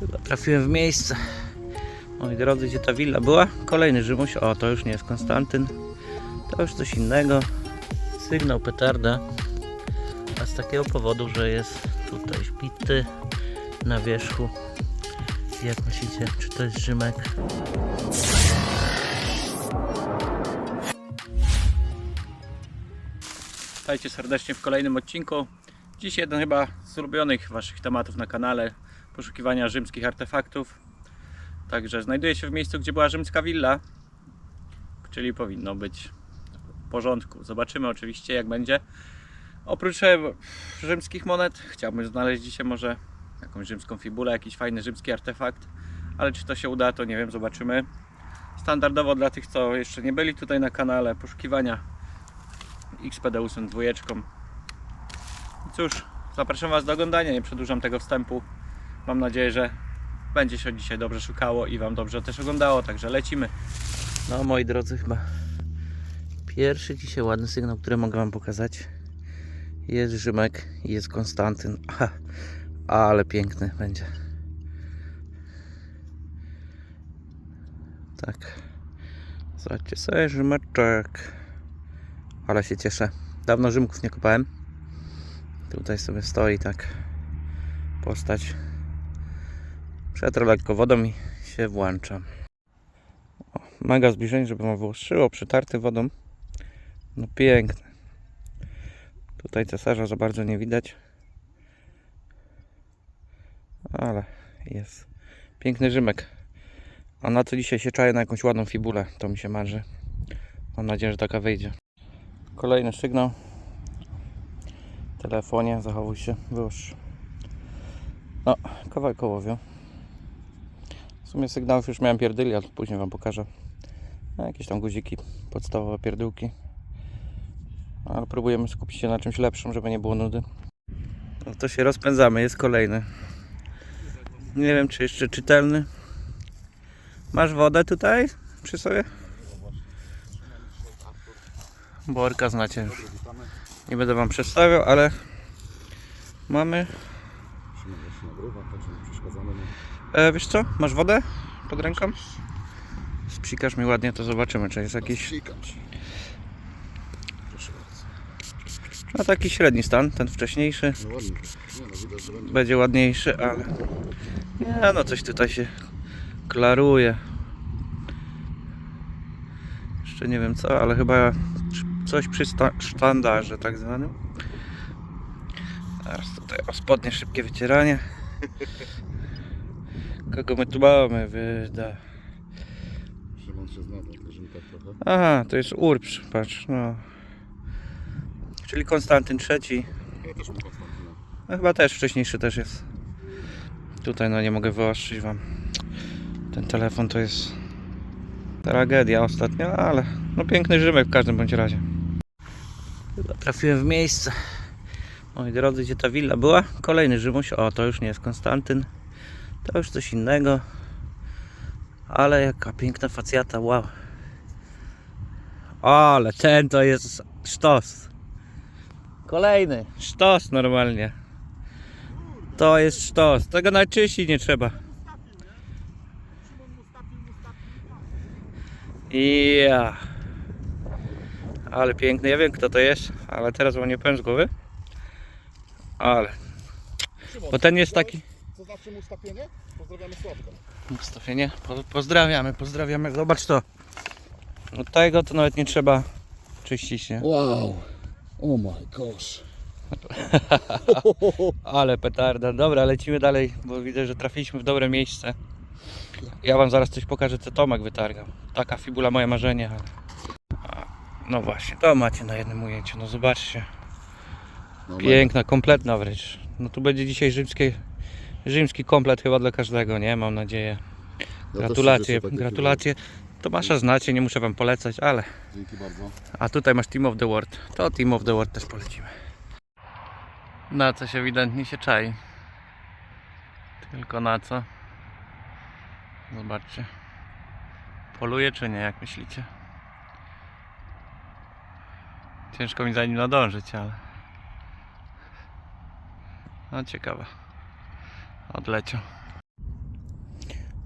Chyba trafiłem w miejsce. Moi drodzy, gdzie ta willa była? Kolejny Rzymuś. O, to już nie jest Konstantyn. To już coś innego. Sygnał petarda. A z takiego powodu, że jest tutaj wbity na wierzchu. Jak myślicie, czy to jest Rzymek? Witajcie serdecznie w kolejnym odcinku. Dziś jeden chyba z ulubionych Waszych tematów na kanale poszukiwania rzymskich artefaktów. Także znajduję się w miejscu, gdzie była rzymska willa, czyli powinno być w porządku. Zobaczymy oczywiście jak będzie. Oprócz e, rzymskich monet chciałbym znaleźć dzisiaj może jakąś rzymską fibulę, jakiś fajny rzymski artefakt, ale czy to się uda to nie wiem, zobaczymy. Standardowo dla tych co jeszcze nie byli tutaj na kanale poszukiwania XPDusem dwójeczką. Cóż, zapraszam Was do oglądania, nie przedłużam tego wstępu. Mam nadzieję, że będzie się dzisiaj dobrze szukało i Wam dobrze też oglądało, także lecimy. No moi drodzy, chyba pierwszy dzisiaj ładny sygnał, który mogę Wam pokazać. Jest Rzymek i jest Konstantyn. Aha, ale piękny będzie. Tak. Zobaczcie sobie Rzymeczek. Ale się cieszę. Dawno Rzymków nie kopałem. Tutaj sobie stoi tak postać. Przetrę lekko wodą i się włączam. O, mega zbliżenie, żeby mu wyłostrzyło, przytarty wodą. No piękny. Tutaj cesarza za bardzo nie widać. Ale jest piękny Rzymek. A na co dzisiaj się czaję na jakąś ładną fibulę, to mi się marzy. Mam nadzieję, że taka wyjdzie. Kolejny sygnał. W telefonie, zachowuj się, wyłóż. No, kawałek ołowiu. W sumie sygnałów już miałem pierdyli, ale później Wam pokażę. No, jakieś tam guziki, podstawowe pierdółki. Ale próbujemy skupić się na czymś lepszym, żeby nie było nudy. No to się rozpędzamy, jest kolejny. Nie wiem, czy jeszcze czytelny. Masz wodę tutaj przy sobie? Borka znacie już. Nie będę Wam przedstawiał, ale mamy. Szymon się nagrywa, także nie przeszkadzamy mu. E, wiesz co? Masz wodę pod ręką? Spsikasz mi ładnie, to zobaczymy, czy jest jakiś. Sikam ci. Proszę bardzo. No taki średni stan, ten wcześniejszy. No ładnie. Nie no, widać, że będzie. Będzie ładniejszy, ale. Nie no, coś tutaj się klaruje. Jeszcze nie wiem co, ale chyba coś przy sztandarze tak zwanym. Teraz tutaj o spodnie szybkie wycieranie. Kogo my tu mamy? Wyda. Szymon się zna na rzymkach trochę. Aha, to jest Urbsz, patrz, no. Czyli Konstantyn III. Ja też mam Konstantyna. No, chyba też wcześniejszy też jest. Tutaj no nie mogę wyostrzyć wam. Ten telefon to jest tragedia ostatnio, ale no piękny Rzymek w każdym bądź razie. Chyba trafiłem w miejsce. Moi drodzy, gdzie ta willa była? Kolejny Rzymuś. O, to już nie jest Konstantyn. To już coś innego. Ale jaka piękna facjata, wow. Ale ten to jest sztos. Kolejny sztos normalnie. To jest sztos. Tego najczyściej nie trzeba. Ja. Ale piękny. Ja wiem kto to jest, ale teraz wam nie powiem z głowy. Ale. Bo ten jest taki. Co zawsze mu ustawienie? Pozdrawiamy Sławka. Ustawienie. Po, pozdrawiamy, pozdrawiamy. Zobacz to. Od tego to nawet nie trzeba czyścić, nie? Wow. Oh my gosh. Ale petarda. Dobra, lecimy dalej, bo widzę, że trafiliśmy w dobre miejsce. Ja wam zaraz coś pokażę, co Tomek wytargał. Taka fibula moje marzenie. ale- No właśnie, to macie na jednym ujęciu. No zobaczcie. No, Piękna, kompletna wręcz. No tu będzie dzisiaj rzymskie, rzymski komplet chyba dla każdego, nie? Mam nadzieję. ci Gratulacje, gratulacje. Tomasza znacie, nie muszę wam polecać, ale... Dzięki bardzo. A tutaj masz Team of the World. To Team of the World też polecimy. Na co się ewidentnie się czai. Tylko na co? Zobaczcie. Poluje czy nie, jak myślicie? Ciężko mi za nim nadążyć, ale... No ciekawe. Odleciał.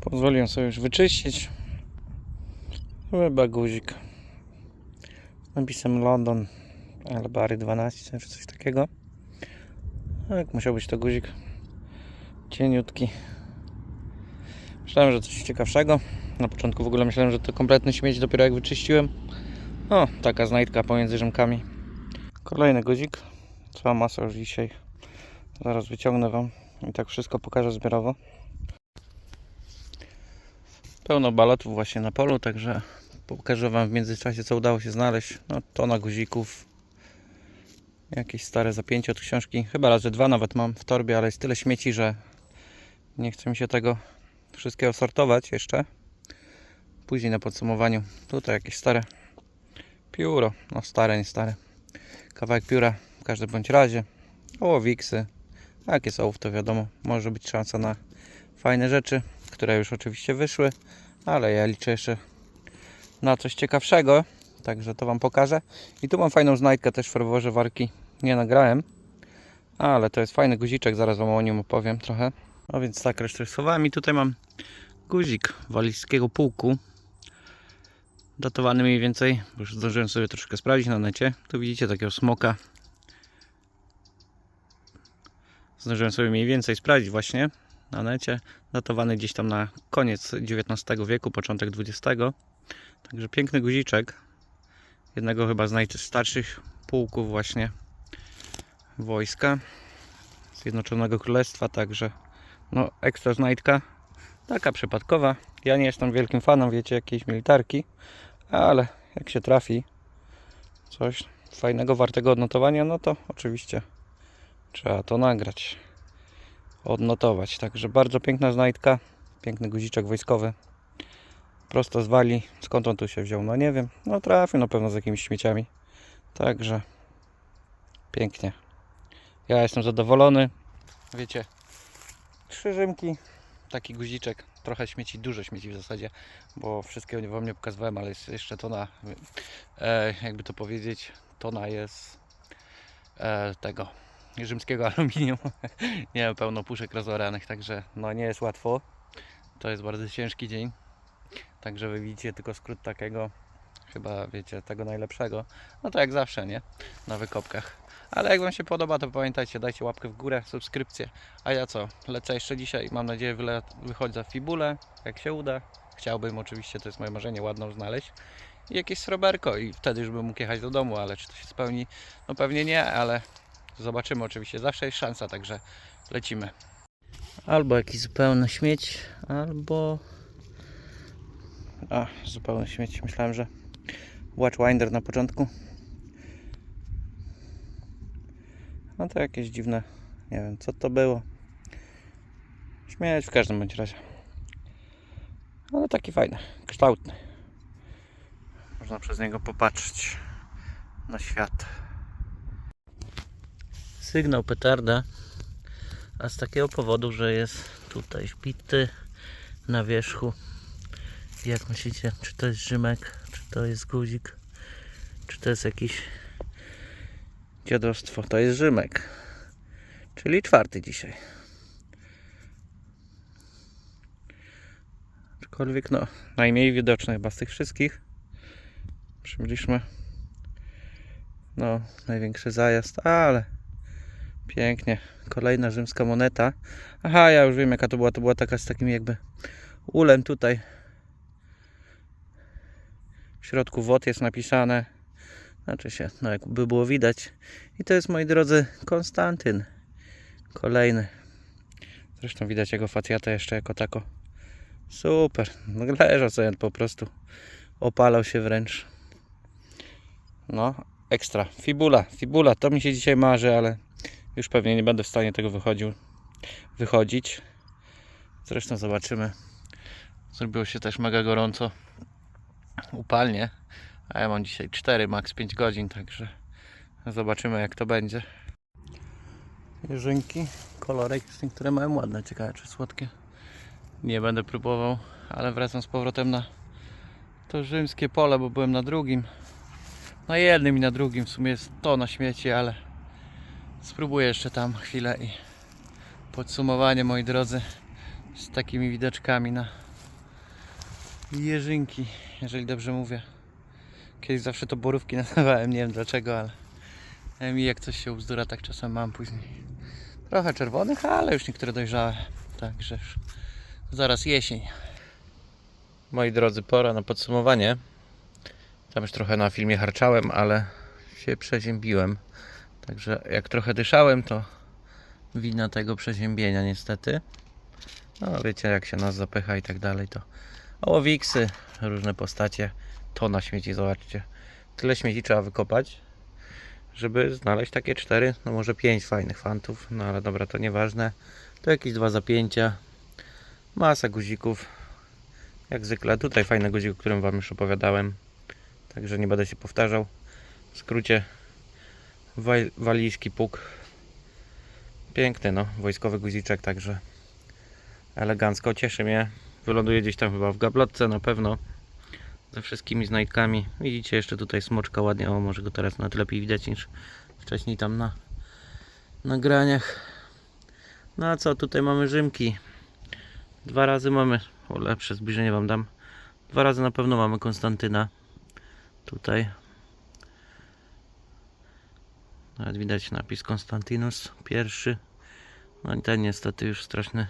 Pozwoliłem sobie już wyczyścić. Chyba guzik. Z napisem London Elbary 12 czy coś takiego. No, jak musiał być to guzik cieniutki. Myślałem, że coś ciekawszego. Na początku w ogóle myślałem, że to kompletny śmieć dopiero jak wyczyściłem. O, taka znajdka pomiędzy rzymkami. Kolejny guzik. Cała masa już dzisiaj. Zaraz wyciągnę Wam i tak wszystko pokażę zbiorowo. Pełno balotów właśnie na polu, także pokażę Wam w międzyczasie co udało się znaleźć. No tona guzików. Jakieś stare zapięcie od książki. Chyba razy dwa nawet mam w torbie, ale jest tyle śmieci, że nie chce mi się tego wszystkiego sortować jeszcze. Później na podsumowaniu. Tutaj jakieś stare pióro. No stare, nie stare. Kawałek pióra w każdym bądź razie. Ołowiksy. A jakie są, to wiadomo. Może być szansa na fajne rzeczy, które już oczywiście wyszły. Ale ja liczę jeszcze na coś ciekawszego. Także to Wam pokażę. I tu mam fajną znajdkę też w ferworze warki. Nie nagrałem. Ale to jest fajny guziczek. Zaraz Wam o nim opowiem trochę. No więc tak, rysowałem i tutaj mam guzik walijskiego pułku. Datowany mniej więcej, już zdążyłem sobie troszkę sprawdzić na necie. Tu widzicie takiego smoka. Zdążyłem sobie mniej więcej sprawdzić właśnie na necie. Datowany gdzieś tam na koniec XIX wieku, początek XX. Także piękny guziczek. Jednego chyba z najstarszych pułków właśnie wojska Zjednoczonego Królestwa, także no ekstra znajdka. Taka przypadkowa. Ja nie jestem wielkim fanem, wiecie, jakiejś militarki, ale jak się trafi coś fajnego, wartego odnotowania, no to oczywiście trzeba to nagrać, odnotować. Także bardzo piękna znajdka, piękny guziczek wojskowy. Prosto z Walii. Skąd on tu się wziął? No nie wiem. No trafił na pewno z jakimiś śmieciami. Także pięknie. Ja jestem zadowolony. Wiecie, trzy rzymki, taki guziczek, trochę śmieci, dużo śmieci w zasadzie, bo wszystkiego wam nie pokazywałem, ale jest jeszcze tona, e, jakby to powiedzieć, tona jest e, tego rzymskiego aluminium. nie mam pełno puszek rozoranych, także no nie jest łatwo. To jest bardzo ciężki dzień. Także wy widzicie tylko skrót takiego, chyba wiecie, tego najlepszego. No to jak zawsze, nie? Na wykopkach. Ale jak Wam się podoba, to pamiętajcie, dajcie łapkę w górę, subskrypcję. A ja co? Lecę jeszcze dzisiaj. Mam nadzieję, wyle, wychodzi za fibulę, jak się uda. Chciałbym oczywiście, to jest moje marzenie, ładną znaleźć. I jakieś sroberko i wtedy już bym mógł jechać do domu, ale czy to się spełni? No pewnie nie, ale zobaczymy oczywiście. Zawsze jest szansa, także lecimy. Albo jakiś zupełny śmieć, albo... A, zupełny śmieć. Myślałem, że Watchwinder na początku. No to jakieś dziwne, nie wiem co to było. Śmieć w każdym bądź razie. Ale taki fajny, kształtny. Można przez niego popatrzeć na świat. Sygnał petarda, a z takiego powodu, że jest tutaj wbity na wierzchu. Jak myślicie, czy to jest Rzymek, czy to jest guzik, czy to jest jakiś dziadostwo? To jest Rzymek, czyli czwarty dzisiaj. Aczkolwiek no, najmniej widoczny chyba z tych wszystkich. Przybliżmy. No, największy zajazd, ale pięknie. Kolejna rzymska moneta. Aha, ja już wiem jaka to była. To była taka z takim jakby ulem tutaj. W środku WOT jest napisane. Znaczy się, no jakby było widać. I to jest moi drodzy Konstantyn. Kolejny. Zresztą widać jego facjatę jeszcze jako tako. Super. No leżał sobie po prostu. Opalał się wręcz. No, ekstra. Fibula, fibula. To mi się dzisiaj marzy, ale już pewnie nie będę w stanie tego wychodził, wychodzić. Zresztą zobaczymy. Zrobiło się też mega gorąco. Upalnie. A ja mam dzisiaj 4, max 5 godzin, także zobaczymy jak to będzie. Jeżynki, kolorek, które mają ładne, ciekawe czy słodkie. Nie będę próbował, ale wracam z powrotem na to rzymskie pole, bo byłem na drugim. Na jednym i na drugim w sumie jest to na śmieci, ale spróbuję jeszcze tam chwilę i podsumowanie moi drodzy z takimi widoczkami na Jeżynki, jeżeli dobrze mówię. Kiedyś zawsze to borówki nazywałem, nie wiem dlaczego, ale mi jak coś się ubzdura, tak czasem mam później. Trochę czerwonych, ale już niektóre dojrzałe. Także już zaraz jesień. Moi drodzy, pora na podsumowanie. Tam już trochę na filmie harczałem, ale się przeziębiłem. Także jak trochę dyszałem, to wina tego przeziębienia niestety. No wiecie jak się nas zapycha i tak dalej, to ołowiksy, różne postacie, to na śmieci, zobaczcie. Tyle śmieci trzeba wykopać, żeby znaleźć takie cztery, no może pięć fajnych fantów, no ale dobra, to nieważne. To jakieś dwa zapięcia, masa guzików, jak zwykle. Tutaj fajny guzik, o którym Wam już opowiadałem, także nie będę się powtarzał. W skrócie, waj- walijski puk. Piękny, no, wojskowy guziczek, także elegancko. Cieszy mnie. Wyląduje gdzieś tam chyba w gablotce na pewno. Ze wszystkimi znajdkami. Widzicie jeszcze tutaj smoczka ładnie. O, może go teraz nawet lepiej widać niż wcześniej tam na nagraniach. No a co, tutaj mamy rzymki. Dwa razy mamy, o lepsze zbliżenie wam dam. Dwa razy na pewno mamy Konstantyna. Tutaj. Nawet widać napis Konstantynus pierwszy. No i ten niestety już straszny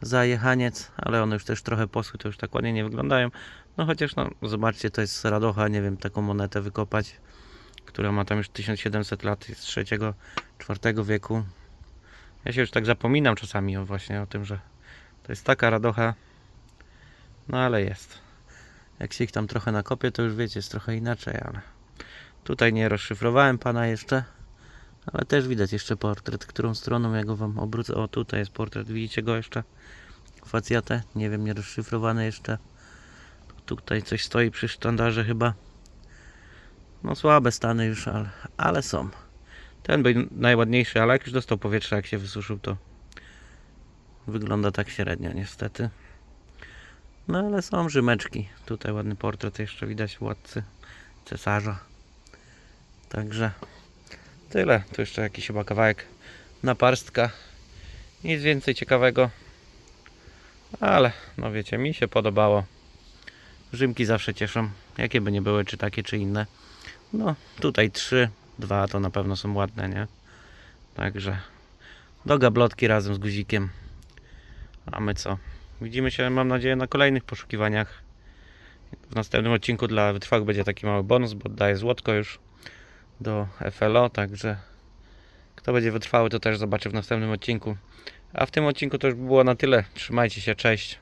zajechaniec, ale one już też trochę posły, to już tak ładnie nie wyglądają. No chociaż no, zobaczcie, to jest radocha, nie wiem, taką monetę wykopać, która ma tam już 1700 lat, jest z trzeciego, czwartego wieku. Ja się już tak zapominam czasami o właśnie o tym, że to jest taka radocha, no ale jest. Jak się ich tam trochę nakopie, to już wiecie, jest trochę inaczej, ale tutaj nie rozszyfrowałem pana jeszcze. Ale też widać jeszcze portret, którą stroną ja go wam obrócę. O, tutaj jest portret, widzicie go jeszcze? Facjatę, nie wiem, nie rozszyfrowany jeszcze. Tutaj coś stoi przy sztandarze chyba. No słabe stany już, ale, ale są. Ten był najładniejszy, ale jak już dostał powietrze, jak się wysuszył, to wygląda tak średnio niestety. No ale są rzymeczki. Tutaj ładny portret jeszcze widać władcy cesarza. Także Tyle. Tu jeszcze jakiś chyba kawałek naparstka. Nic więcej ciekawego. Ale no wiecie, mi się podobało. Rzymki zawsze cieszą. Jakie by nie były, czy takie, czy inne. No tutaj trzy, dwa to na pewno są ładne, nie? Także do gablotki razem z guzikiem. A my co? Widzimy się, mam nadzieję, na kolejnych poszukiwaniach. W następnym odcinku dla wytrwałych będzie taki mały bonus, bo daję złotko już do FLO, także kto będzie wytrwały, to też zobaczy w następnym odcinku. A w tym odcinku to już było na tyle. Trzymajcie się, cześć.